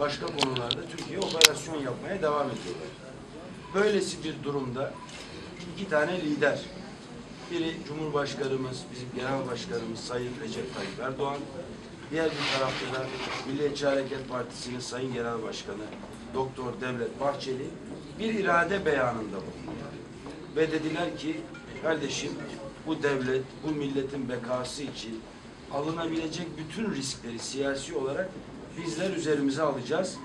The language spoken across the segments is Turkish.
başka konularda Türkiye operasyon yapmaya devam ediyorlar. Böylesi bir durumda iki tane lider, biri Cumhurbaşkanımız, bizim Genel Başkanımız Sayın Recep Tayyip Erdoğan, diğer bir tarafta da Milliyetçi Hareket Partisi'nin Sayın Genel Başkanı Doktor Devlet Bahçeli bir irade beyanında bulundular. Ve dediler ki kardeşim bu devlet, bu milletin bekası için alınabilecek bütün riskleri siyasi olarak bizler üzerimize alacağız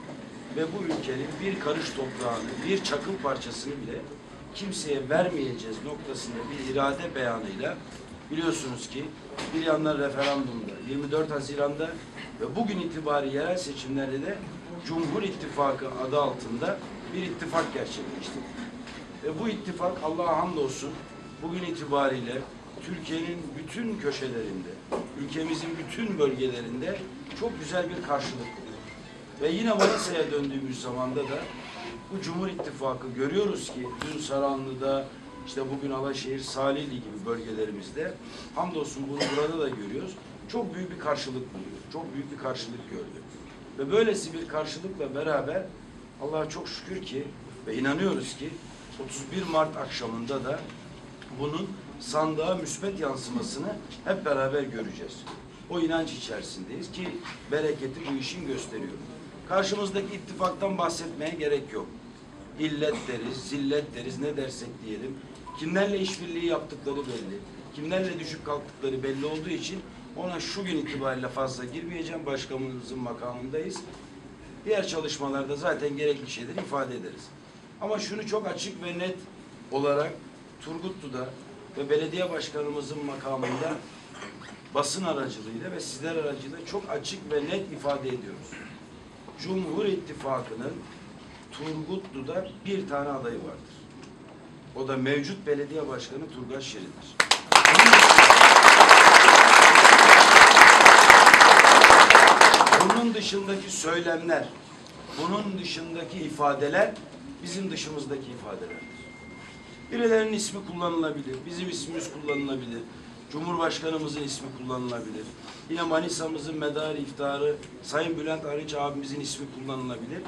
ve bu ülkenin bir karış toprağını, bir çakıl parçasını bile kimseye vermeyeceğiz noktasında bir irade beyanıyla biliyorsunuz ki bir yandan referandumda 24 Haziran'da ve bugün itibari yerel seçimlerde de Cumhur İttifakı adı altında bir ittifak gerçekleşti. Ve bu ittifak Allah'a hamdolsun bugün itibariyle Türkiye'nin bütün köşelerinde, ülkemizin bütün bölgelerinde çok güzel bir karşılık buluyor. Ve yine Manisa'ya döndüğümüz zamanda da bu Cumhur İttifakı görüyoruz ki dün Saranlı'da, işte bugün Alaşehir, Salihli gibi bölgelerimizde hamdolsun bunu burada da görüyoruz. Çok büyük bir karşılık buluyor. Çok büyük bir karşılık gördü. Ve böylesi bir karşılıkla beraber Allah'a çok şükür ki ve inanıyoruz ki 31 Mart akşamında da bunun sandığa müsbet yansımasını hep beraber göreceğiz. O inanç içerisindeyiz ki bereketi bu işin gösteriyor. Karşımızdaki ittifaktan bahsetmeye gerek yok. İllet deriz, zillet deriz, ne dersek diyelim. Kimlerle işbirliği yaptıkları belli. Kimlerle düşüp kalktıkları belli olduğu için ona şu gün itibariyle fazla girmeyeceğim. Başkanımızın makamındayız. Diğer çalışmalarda zaten gerekli şeyleri ifade ederiz. Ama şunu çok açık ve net olarak Turgutlu'da ve belediye başkanımızın makamında basın aracılığıyla ve sizler aracılığıyla çok açık ve net ifade ediyoruz. Cumhur İttifakı'nın Turgutlu'da bir tane adayı vardır. O da mevcut belediye başkanı Turgay Şirin'dir. Bunun dışındaki söylemler, bunun dışındaki ifadeler bizim dışımızdaki ifadelerdir. Birilerinin ismi kullanılabilir, bizim ismimiz kullanılabilir, Cumhurbaşkanımızın ismi kullanılabilir. Yine Manisa'mızın medarı iftarı Sayın Bülent Arınç abimizin ismi kullanılabilir.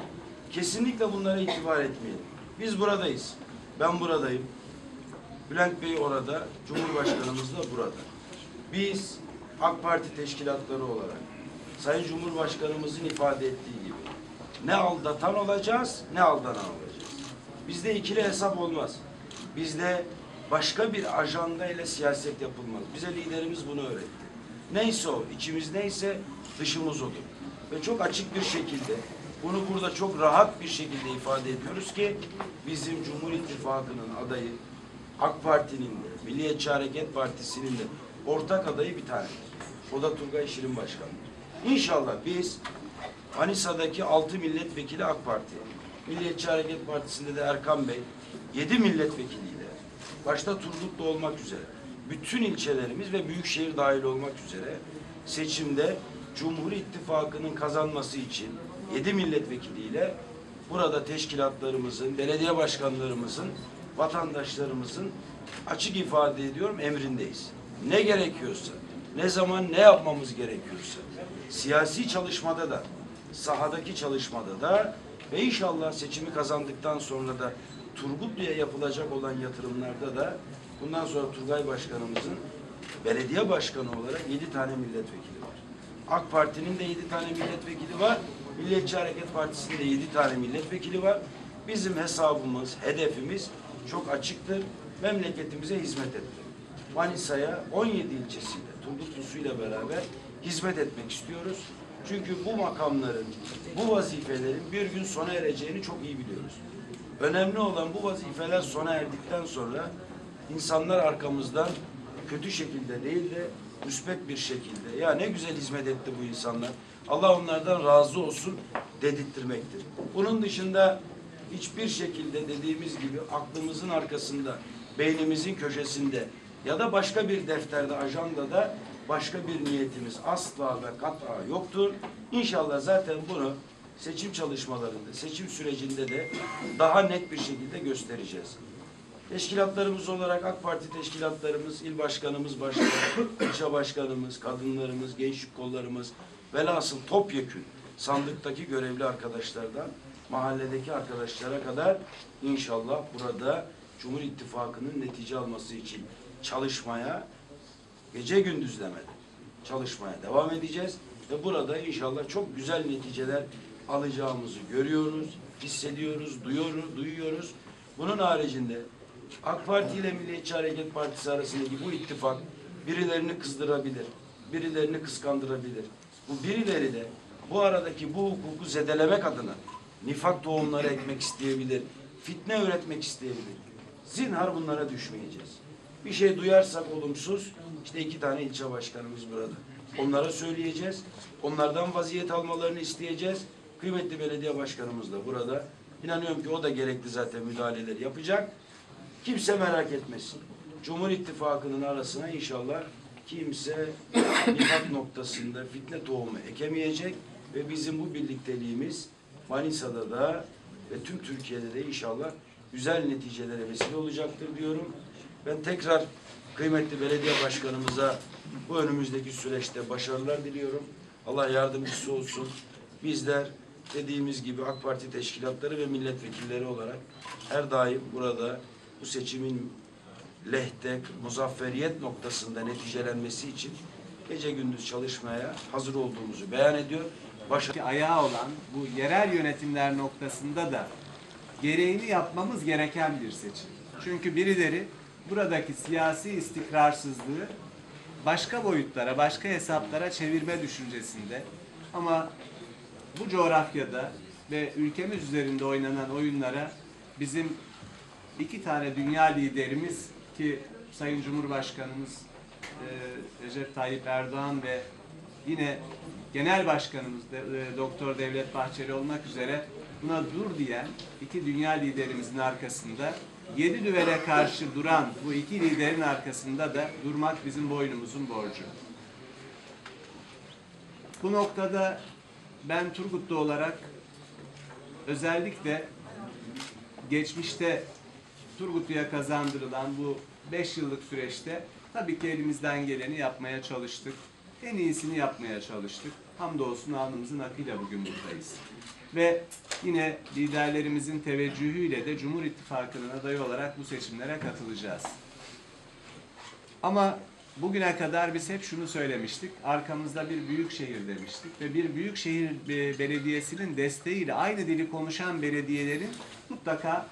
Kesinlikle bunlara itibar etmeyelim. Biz buradayız. Ben buradayım. Bülent Bey orada, Cumhurbaşkanımız da burada. Biz AK Parti teşkilatları olarak Sayın Cumhurbaşkanımızın ifade ettiği gibi ne aldatan olacağız, ne aldanan olacağız. Bizde ikili hesap olmaz. Bizde başka bir ajanda ile siyaset yapılmaz. Bize liderimiz bunu öğretti. Neyse o, içimiz neyse dışımız odur. Ve çok açık bir şekilde bunu burada çok rahat bir şekilde ifade ediyoruz ki bizim Cumhur İttifakı'nın adayı AK Parti'nin de, Milliyetçi Hareket Partisi'nin de ortak adayı bir tanedir. O da Turgay Şirin Başkan'dır. İnşallah biz Manisa'daki 6 milletvekili AK Parti, Milliyetçi Hareket Partisi'nde de Erkan Bey, 7 milletvekiliyle, başta Turgutlu olmak üzere, bütün ilçelerimiz ve büyükşehir dahil olmak üzere seçimde Cumhur İttifakı'nın kazanması için 7 milletvekiliyle burada teşkilatlarımızın, belediye başkanlarımızın, vatandaşlarımızın açık ifade ediyorum emrindeyiz. Ne gerekiyorsa, ne zaman ne yapmamız gerekiyorsa, siyasi çalışmada da, sahadaki çalışmada da ve inşallah seçimi kazandıktan sonra da Turgutlu'ya yapılacak olan yatırımlarda da bundan sonra Turgay Başkanımızın belediye başkanı olarak yedi tane milletvekili var. AK Parti'nin de yedi tane milletvekili var. Milliyetçi Hareket Partisi'nin de yedi tane milletvekili var. Bizim hesabımız, hedefimiz çok açıktır. Memleketimize hizmet etmek. Manisa'ya 17 ilçesiyle, Turgutlusu'yla beraber hizmet etmek istiyoruz. Çünkü bu makamların, bu vazifelerin bir gün sona ereceğini çok iyi biliyoruz. Önemli olan bu vazifeler sona erdikten sonra insanlar arkamızdan kötü şekilde değil de müsbet bir şekilde ya ne güzel hizmet etti bu insanlar. Allah onlardan razı olsun dedirttirmektir. Bunun dışında hiçbir şekilde dediğimiz gibi aklımızın arkasında, beynimizin köşesinde ya da başka bir defterde, ajandada başka bir niyetimiz asla ve kat'a yoktur. İnşallah zaten bunu seçim çalışmalarında, seçim sürecinde de daha net bir şekilde göstereceğiz. Teşkilatlarımız olarak AK Parti teşkilatlarımız, il başkanımız başta, ilçe başkanımız, kadınlarımız, gençlik kollarımız, velhasıl topyekün sandıktaki görevli arkadaşlardan mahalledeki arkadaşlara kadar inşallah burada Cumhur İttifakı'nın netice alması için çalışmaya gece gündüz demeden çalışmaya devam edeceğiz ve burada inşallah çok güzel neticeler alacağımızı görüyoruz, hissediyoruz, duyuyoruz, duyuyoruz. Bunun haricinde AK Parti ile Milliyetçi Hareket Partisi arasındaki bu ittifak birilerini kızdırabilir, birilerini kıskandırabilir. Bu birileri de bu aradaki bu hukuku zedelemek adına nifak tohumları ekmek isteyebilir, fitne üretmek isteyebilir. Zinhar bunlara düşmeyeceğiz. Bir şey duyarsak olumsuz, işte iki tane ilçe başkanımız burada. Onlara söyleyeceğiz. Onlardan vaziyet almalarını isteyeceğiz. Kıymetli belediye başkanımız da burada. İnanıyorum ki o da gerekli zaten müdahaleler yapacak. Kimse merak etmesin. Cumhur İttifakı'nın arasına inşallah kimse nifak noktasında fitne tohumu ekemeyecek ve bizim bu birlikteliğimiz Manisa'da da ve tüm Türkiye'de de inşallah güzel neticelere vesile olacaktır diyorum. Ben tekrar kıymetli belediye başkanımıza bu önümüzdeki süreçte başarılar diliyorum. Allah yardımcısı olsun. Bizler dediğimiz gibi AK Parti teşkilatları ve milletvekilleri olarak her daim burada bu seçimin lehte, muzafferiyet noktasında neticelenmesi için gece gündüz çalışmaya hazır olduğumuzu beyan ediyor. Başa ayağı olan bu yerel yönetimler noktasında da gereğini yapmamız gereken bir seçim. Çünkü birileri buradaki siyasi istikrarsızlığı başka boyutlara, başka hesaplara çevirme düşüncesinde. Ama bu coğrafyada ve ülkemiz üzerinde oynanan oyunlara bizim iki tane dünya liderimiz ki Sayın Cumhurbaşkanımız e, Recep Tayyip Erdoğan ve yine Genel Başkanımız e, Doktor Devlet Bahçeli olmak üzere buna dur diyen iki dünya liderimizin arkasında yedi düvele karşı duran bu iki liderin arkasında da durmak bizim boynumuzun borcu. Bu noktada ben Turgutlu olarak özellikle geçmişte Turgutlu'ya kazandırılan bu 5 yıllık süreçte tabii ki elimizden geleni yapmaya çalıştık. En iyisini yapmaya çalıştık. Hamdolsun alnımızın akıyla bugün buradayız. Ve yine liderlerimizin teveccühüyle de Cumhur İttifakı'nın adayı olarak bu seçimlere katılacağız. Ama bugüne kadar biz hep şunu söylemiştik. Arkamızda bir büyük şehir demiştik ve bir büyük şehir e, belediyesinin desteğiyle aynı dili konuşan belediyelerin mutlaka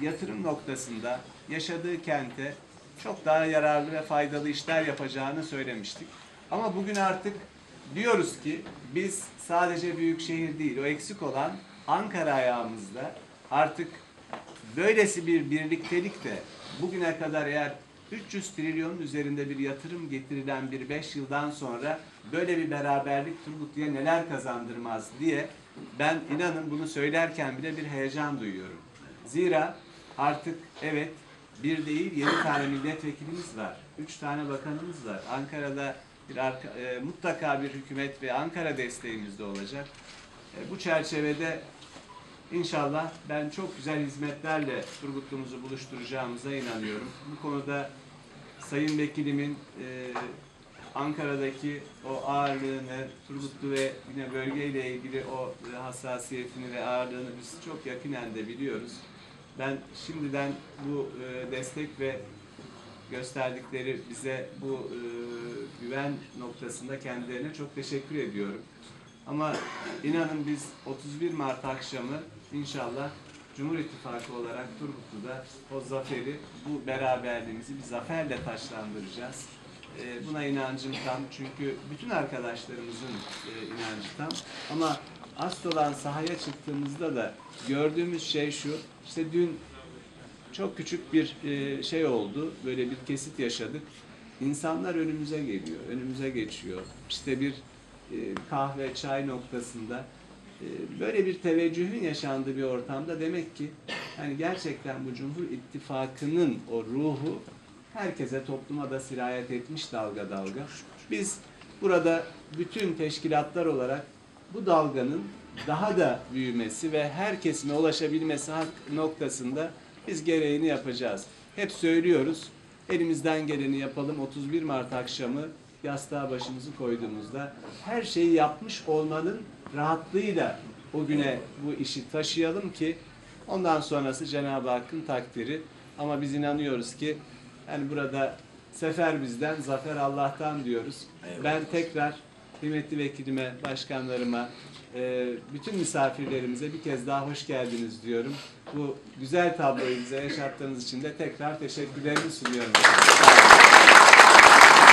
yatırım noktasında yaşadığı kente çok daha yararlı ve faydalı işler yapacağını söylemiştik. Ama bugün artık diyoruz ki biz sadece büyük şehir değil, o eksik olan Ankara ayağımızda artık böylesi bir birliktelik de bugüne kadar eğer 300 trilyonun üzerinde bir yatırım getirilen bir 5 yıldan sonra böyle bir beraberlik Turgutlu'ya neler kazandırmaz diye ben inanın bunu söylerken bile bir heyecan duyuyorum. Zira artık evet bir değil yedi tane milletvekilimiz var. Üç tane bakanımız var. Ankara'da bir arka, e, mutlaka bir hükümet ve Ankara desteğimiz de olacak. E, bu çerçevede İnşallah ben çok güzel hizmetlerle Turgutlu'muzu buluşturacağımıza inanıyorum. Bu konuda Sayın Vekilimin e, Ankara'daki o ağırlığını, Turgutlu ve yine bölgeyle ilgili o hassasiyetini ve ağırlığını biz çok yakinen de biliyoruz. Ben şimdiden bu e, destek ve gösterdikleri bize bu e, güven noktasında kendilerine çok teşekkür ediyorum. Ama inanın biz 31 Mart akşamı inşallah Cumhur İttifakı olarak Turgutlu'da o zaferi, bu beraberliğimizi bir zaferle taşlandıracağız. Ee, buna inancım tam çünkü bütün arkadaşlarımızın e, inancı tam. Ama asıl olan sahaya çıktığımızda da gördüğümüz şey şu, işte dün çok küçük bir e, şey oldu, böyle bir kesit yaşadık. İnsanlar önümüze geliyor, önümüze geçiyor. İşte bir e, kahve, çay noktasında e, böyle bir teveccühün yaşandığı bir ortamda demek ki hani gerçekten bu Cumhur İttifakı'nın o ruhu herkese topluma da sirayet etmiş dalga dalga. Biz burada bütün teşkilatlar olarak bu dalganın daha da büyümesi ve her kesime ulaşabilmesi noktasında biz gereğini yapacağız. Hep söylüyoruz, elimizden geleni yapalım. 31 Mart akşamı yastığa başımızı koyduğumuzda her şeyi yapmış olmanın rahatlığıyla o güne bu işi taşıyalım ki ondan sonrası Cenab-ı Hakk'ın takdiri. Ama biz inanıyoruz ki yani burada sefer bizden, zafer Allah'tan diyoruz. Eyvallah. Ben tekrar kıymetli vekilime, başkanlarıma, e, bütün misafirlerimize bir kez daha hoş geldiniz diyorum. Bu güzel tabloyu bize yaşattığınız için de tekrar teşekkürlerimi sunuyorum.